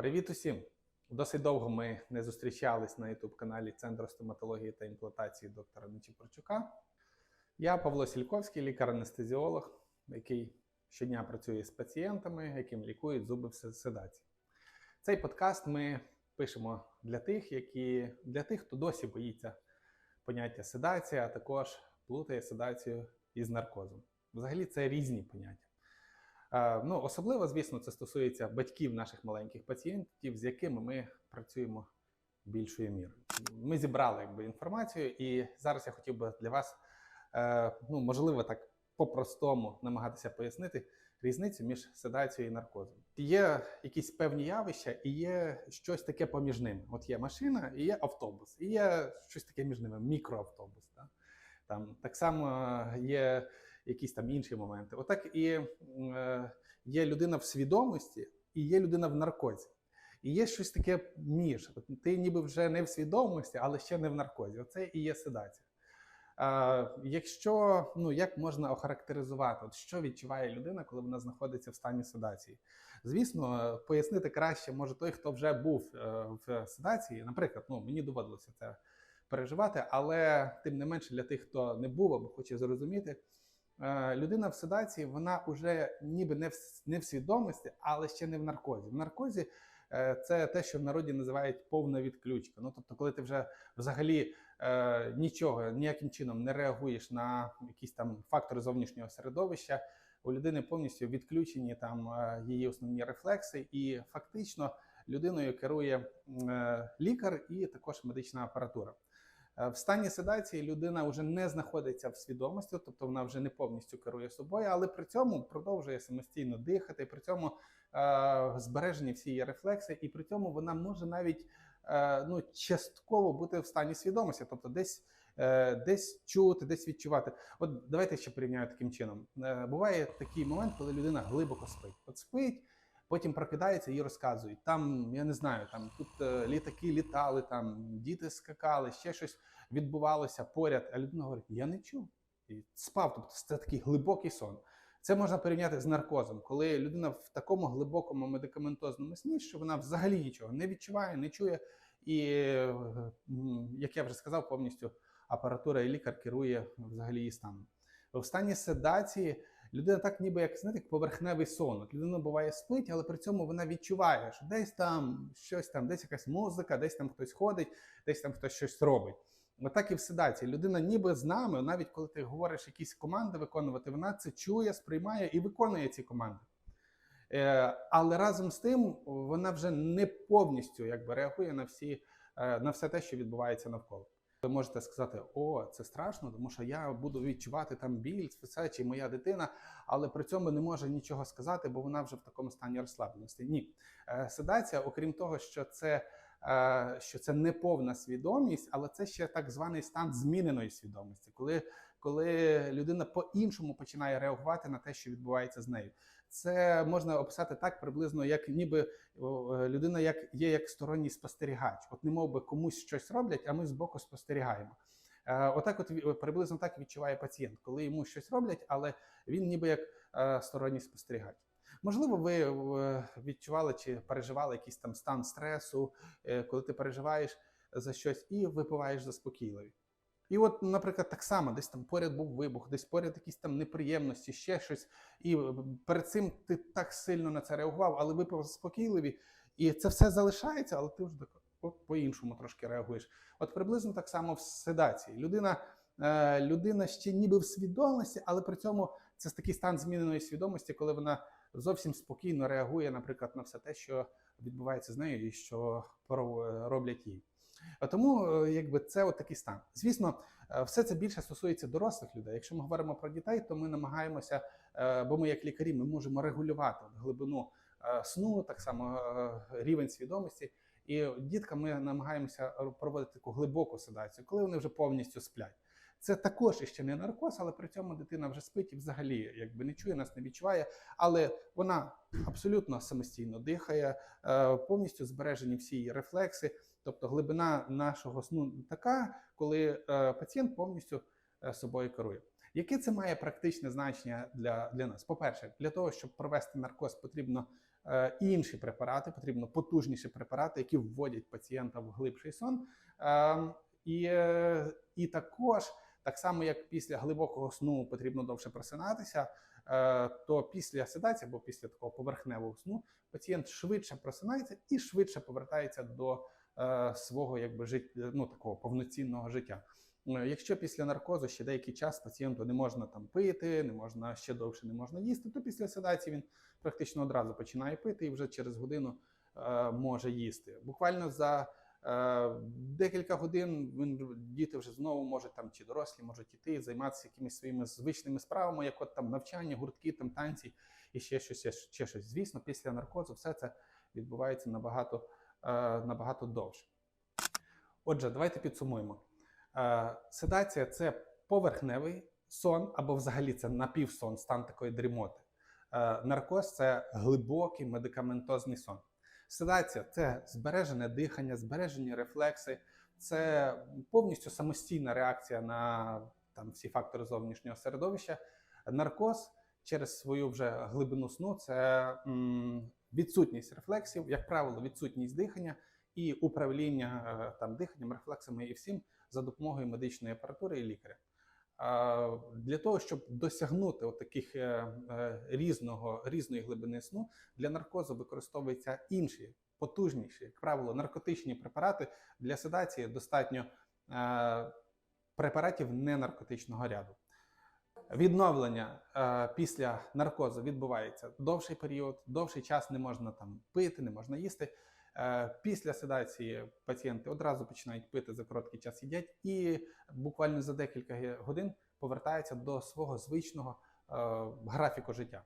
Привіт усім! Досить довго ми не зустрічались на youtube каналі Центру стоматології та імплантації доктора Нечіпорчука. Я Павло Сільковський, лікар-анестезіолог, який щодня працює з пацієнтами, яким лікують зуби в седації. Цей подкаст ми пишемо для тих, які, для тих, хто досі боїться поняття седація, а також плутає седацію із наркозом. Взагалі це різні поняття. Е, Ну, особливо, звісно, це стосується батьків наших маленьких пацієнтів, з якими ми працюємо більшою мірою. Ми зібрали якби, інформацію, і зараз я хотів би для вас, е, ну, можливо, так по-простому намагатися пояснити різницю між седацією і наркозом. Є якісь певні явища, і є щось таке поміж ними. От є машина, і є автобус, і є щось таке між ними мікроавтобус. Да? Там так само є якісь там інші моменти. Отак і е, є людина в свідомості, і є людина в наркозі. І є щось таке між. Ти ніби вже не в свідомості, але ще не в наркозі. Оце і є седація. А, якщо ну як можна охарактеризувати, от що відчуває людина, коли вона знаходиться в стані седації? Звісно, пояснити краще може той, хто вже був е, в седації. Наприклад, ну мені доводилося це переживати, але тим не менше для тих, хто не був або хоче зрозуміти, е, людина в седації вона вже ніби не в, не в свідомості, але ще не в наркозі. В наркозі е, це те, що в народі називають повна відключка. Ну тобто, коли ти вже взагалі е, нічого ніяким чином не реагуєш на якісь там фактори зовнішнього середовища, у людини повністю відключені там е, її основні рефлекси, і фактично людиною керує е, лікар і також медична апаратура. Е, В стані седації людина вже не знаходиться в свідомості, тобто вона вже не повністю керує собою, але при цьому продовжує самостійно дихати, при цьому е, збережені всі її рефлекси, і при цьому вона може навіть е, ну, частково бути в стані свідомості, тобто десь, е, десь чути, десь відчувати. От давайте ще порівняю таким чином. Е, буває такий момент, коли людина глибоко спить. От спить. Потім прокидається і розказують. Там, я не знаю, там тут е, літаки літали, там діти скакали, ще щось відбувалося поряд. А людина говорить: я не чув. І спав. Тобто це такий глибокий сон. Це можна порівняти з наркозом, коли людина в такому глибокому медикаментозному сні, що вона взагалі нічого не відчуває, не чує. І, е, як я вже сказав, повністю апаратура і лікар керує взагалі її станом. В стані седації людина так, ніби як знаєте, як поверхневий сон. Людина буває спить, але при цьому вона відчуває, що десь там щось там, десь якась музика, десь там хтось ходить, десь там хтось щось робить. Отак і в седації. Людина ніби з нами, навіть коли ти говориш якісь команди виконувати, вона це чує, сприймає і виконує ці команди. Е, але разом з тим вона вже не повністю якби, реагує на, всі, е, на все те, що відбувається навколо. Ви можете сказати, о, це страшно, тому що я буду відчувати там біль, це чи моя дитина, але при цьому не може нічого сказати, бо вона вже в такому стані розслабленості. Ні, Е, седація, окрім того, що це, е, що це не повна свідомість, але це ще так званий стан зміненої свідомості, коли, коли людина по-іншому починає реагувати на те, що відбувається з нею. Це можна описати так приблизно, як ніби е, людина як є як сторонній спостерігач. От не мов би комусь щось роблять, а ми збоку спостерігаємо. Е, Отак, от приблизно так відчуває пацієнт, коли йому щось роблять, але він ніби як е, сторонній спостерігач. Можливо, ви відчували чи переживали якийсь там стан стресу, коли ти переживаєш за щось і випиваєш заспокійливі. І от, наприклад, так само, десь там поряд був вибух, десь поряд якісь там неприємності, ще щось. І е, перед цим ти так сильно на це реагував, але випив заспокійливі, і це все залишається, але ти вже по-іншому трошки реагуєш. От приблизно так само в седації. Людина, е, людина ще ніби в свідомості, але при цьому це такий стан зміненої свідомості, коли вона зовсім спокійно реагує, наприклад, на все те, що відбувається з нею і що поро- роблять їй. А Тому е, якби це от такий стан. Звісно, е, все це більше стосується дорослих людей. Якщо ми говоримо про дітей, то ми намагаємося, е, бо ми, як лікарі, ми можемо регулювати глибину е, сну, так само е, рівень свідомості. І діткам ми намагаємося проводити таку глибоку седацію, коли вони вже повністю сплять. Це також іще не наркоз, але при цьому дитина вже спить і взагалі якби не чує, нас не відчуває, але вона абсолютно самостійно дихає, е, повністю збережені всі її рефлекси. Тобто глибина нашого сну така, коли е, пацієнт повністю е, собою керує. Яке це має практичне значення для, для нас? По-перше, для того, щоб провести наркоз, потрібно е, інші препарати, потрібно потужніші препарати, які вводять пацієнта в глибший сон. Е, і, е, і також, так само як після глибокого сну потрібно довше просинатися, е, то після седації або після такого поверхневого сну пацієнт швидше просинається і швидше повертається до свого якби жит... ну, такого повноцінного життя. Е, Якщо після наркозу ще деякий час пацієнту не можна там пити, не можна ще довше не можна їсти, то після седації він практично одразу починає пити і вже через годину е, може їсти. Буквально за е, декілька годин він, діти вже знову можуть там чи дорослі можуть іти займатися якимись своїми звичними справами, як от там навчання, гуртки, там танці і ще щось, ще, щось. Звісно, після наркозу все це відбувається набагато, е, набагато довше. Отже, давайте підсумуємо. Е, Седація це поверхневий сон, або взагалі це напівсон, стан такої дрімоти. Е, Наркоз це глибокий медикаментозний сон. Седація це збережене дихання, збережені рефлекси, це повністю самостійна реакція на там, всі фактори зовнішнього середовища. Наркоз через свою вже глибину сну це м, відсутність рефлексів, як правило, відсутність дихання і управління е, там диханням, рефлексами і всім за допомогою медичної апаратури і лікаря. Для того, щоб досягнути таких е, е, різного, різної глибини сну, для наркозу використовуються інші потужніші, як правило, наркотичні препарати. Для седації достатньо препаратів ненаркотичного ряду. Відновлення е, після наркозу відбувається довший період, довший час не можна там пити, не можна їсти. Е, Після седації пацієнти одразу починають пити за короткий час їдять, і буквально за декілька годин повертаються до свого звичного е, графіку життя.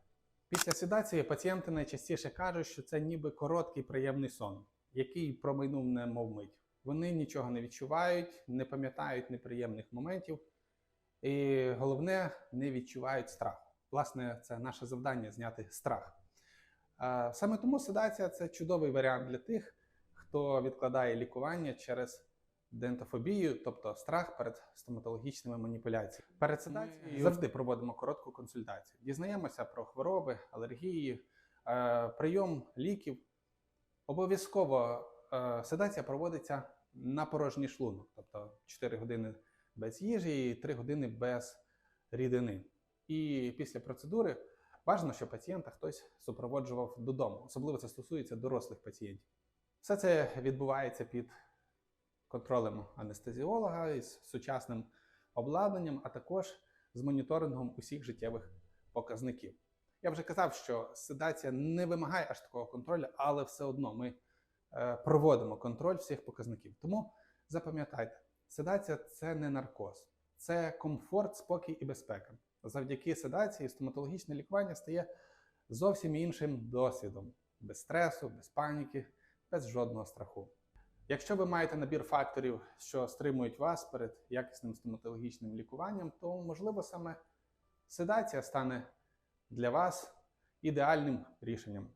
Після седації пацієнти найчастіше кажуть, що це ніби короткий приємний сон, який промайнув немов мить. Вони нічого не відчувають, не пам'ятають неприємних моментів, і головне, не відчувають страху. Власне, це наше завдання зняти страх. Саме тому седація це чудовий варіант для тих, хто відкладає лікування через дентофобію, тобто страх перед стоматологічними маніпуляціями. Перед седацією завжди проводимо коротку консультацію. Дізнаємося про хвороби, алергії, е, прийом ліків. Обов'язково е, седація проводиться на порожній шлунок, тобто 4 години без їжі і 3 години без рідини. І після процедури Бажано, щоб пацієнта хтось супроводжував додому. Особливо це стосується дорослих пацієнтів. Все це відбувається під контролем анестезіолога із сучасним обладнанням, а також з моніторингом усіх життєвих показників. Я вже казав, що седація не вимагає аж такого контролю, але все одно ми е, проводимо контроль всіх показників. Тому запам'ятайте, седація це не наркоз, це комфорт, спокій і безпека завдяки седації стоматологічне лікування стає зовсім іншим досвідом, без стресу, без паніки, без жодного страху. Якщо ви маєте набір факторів, що стримують вас перед якісним стоматологічним лікуванням, то можливо саме седація стане для вас ідеальним рішенням.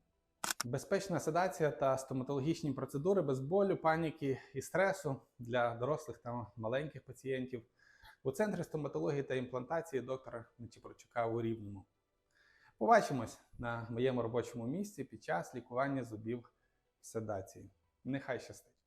Безпечна седація та стоматологічні процедури без болю, паніки і стресу для дорослих та маленьких пацієнтів у центрі стоматології та імплантації доктора Нечіпорчука у Рівному. Побачимось на моєму робочому місці під час лікування зубів седації. Нехай щастить!